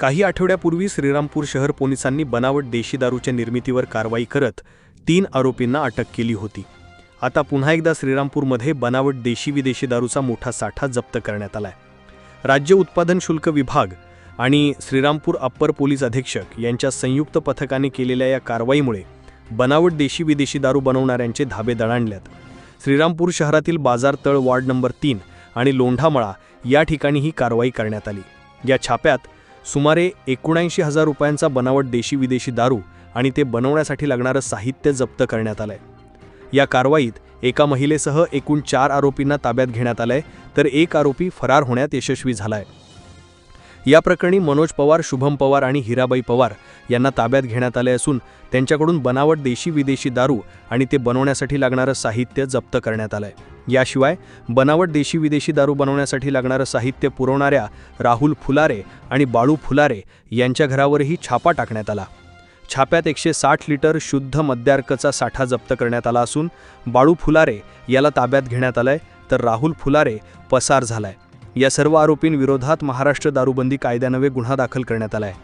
काही आठवड्यापूर्वी श्रीरामपूर शहर पोलिसांनी बनावट देशी दारूच्या निर्मितीवर कारवाई करत तीन आरोपींना अटक केली होती. आता पुन्हा एकदा श्रीरामपूरमध्ये बनावट देशी विदेशी दारूचा मोठा साठा जप्त करण्यात आलाय. राज्य उत्पादन शुल्क विभाग आणि श्रीरामपूर अप्पर पोलीस अधीक्षक यांच्या संयुक्त पथकाने केलेल्या या कारवाईमुळे बनावट देशी विदेशी दारू बनवणाऱ्यांचे धाबे दणाणल्यात. श्रीरामपूर शहरातील बाजार तळ वार्ड नंबर तीन आणि लोंढामळा या ठिकाणी ही कारवाई करण्यात आली. या छाप्यात सुमारे एकोणऐंशी हजार रुपयांचा बनावट देशी विदेशी दारू आणि ते बनवण्यासाठी लागणारं साहित्य जप्त करण्यात आलंय. या कारवाईत एका महिलेसह एकूण चार आरोपींना ताब्यात घेण्यात आलंय तर एक आरोपी फरार होण्यात यशस्वी झालाय. या प्रकरणी मनोज पवार शुभम पवार आणि हिराबाई पवार यांना ताब्यात घेण्यात आले असून त्यांच्याकडून बनावट देशी विदेशी दारू आणि ते बनवण्यासाठी लागणारं साहित्य जप्त करण्यात आलंय. याशिवाय बनावट देशी विदेशी दारू बनवण्यासाठी लागणारं साहित्य पुरवणाऱ्या राहुल फुलारे आणि बाळू फुलारे यांच्या घरावरही छापा टाकण्यात आला. छाप्यात एकशे साठ लिटर शुद्ध मद्यार्कचा साठा जप्त करण्यात आला असून बाळू फुलारे याला ताब्यात घेण्यात आलंय तर राहुल फुलारे पसार झालाय. या सर्व आरोपींविरोधात महाराष्ट्र दारूबंदी कायद्यानवे गुन्हा दाखल करण्यात आला आहे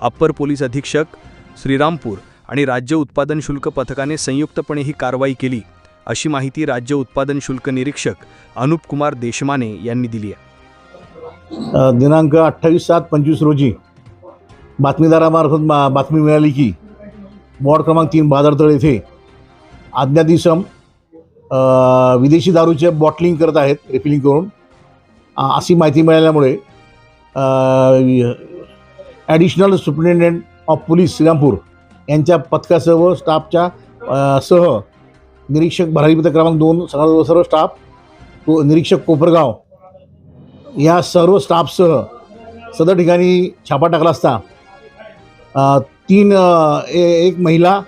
अप्पर पोलीस अधीक्षक श्रीरामपूर आणि राज्य उत्पादन शुल्क पथकाने संयुक्तपणे ही कारवाई केली अशी माहिती राज्य उत्पादन शुल्क निरीक्षक अनुप कुमार देशमाने यांनी दिली आहे. दिनांक अठ्ठावीस सात पंचवीस रोजी बातमीदारामार्फत बातमी मिळाली की वॉर्ड क्रमांक तीन बाजारतळ येथे अज्ञात इसम विदेशी दारूचे बॉटलिंग करत आहेत रिफिलिंग करून. अशी माहिती मिळाल्यामुळे additional superintendent of police Shrirampur यांच्या पथकासह व स्टाफच्या सह निरीक्षक भरारीपत्र क्रमांक दोन सर्व सर्व स्टाफ को निरीक्षक कोपरगाव या सर्व स्टाफसह सदर ठिकाणी छापा टाकला असता. तीन ए- एक महिला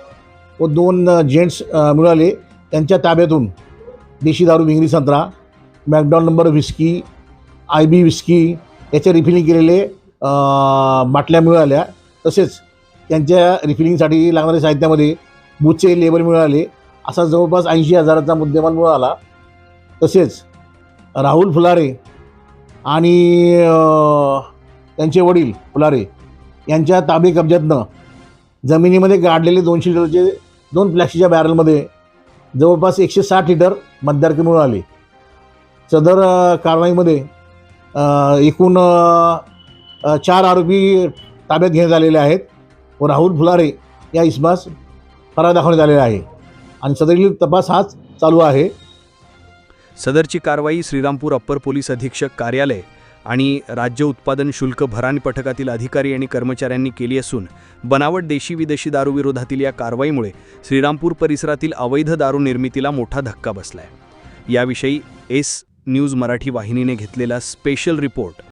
व दोन जेंट्स मिळाले. त्यांच्या ताब्यातून देशी दारू विंगरी संत्रा मॅकडॉन number whisky I B whisky याचे रिफिलिंग केलेले बाटल्या मिळाल्या. तसेच त्यांच्या रिफिलिंगसाठी लागणाऱ्या साहित्यामध्ये बुचे लेबल मिळाले. असा जवळपास ऐंशी हजाराचा मुद्देमाल मिळाला. तसेच राहुल फुलारे आणि त्यांचे वडील फुलारे यांच्या ताबे कब्जातनं जमिनीमध्ये गाडलेले दोनशे लिटरचे दोन प्लॅस्टिकच्या बॅरलमध्ये जवळपास एकशे साठ लिटर मद्यार्क मिळाले. सदर कारवाईमध्ये एकूण चार आरोपी ताब्यात घेण्यात आलेले आहेत. व राहुल फुलारे या इसमास फरार दाखवण्यात आलेला आहे. आणि सदरील तपास हाच चालू आहे. सदरची कारवाई श्रीरामपूर अप्पर पोलीस अधीक्षक कार्यालय आणि राज्य उत्पादन शुल्क भरारी पथकातील अधिकारी आणि कर्मचाऱ्यांनी केली असून बनावट देशी विदेशी दारूविरोधातील या कारवाईमुळे श्रीरामपूर परिसरातील अवैध दारू निर्मितीला मोठा धक्का बसलाय. याविषयी एस. न्यूज मराठी वाहिनीने घेतलेला स्पेशल रिपोर्ट.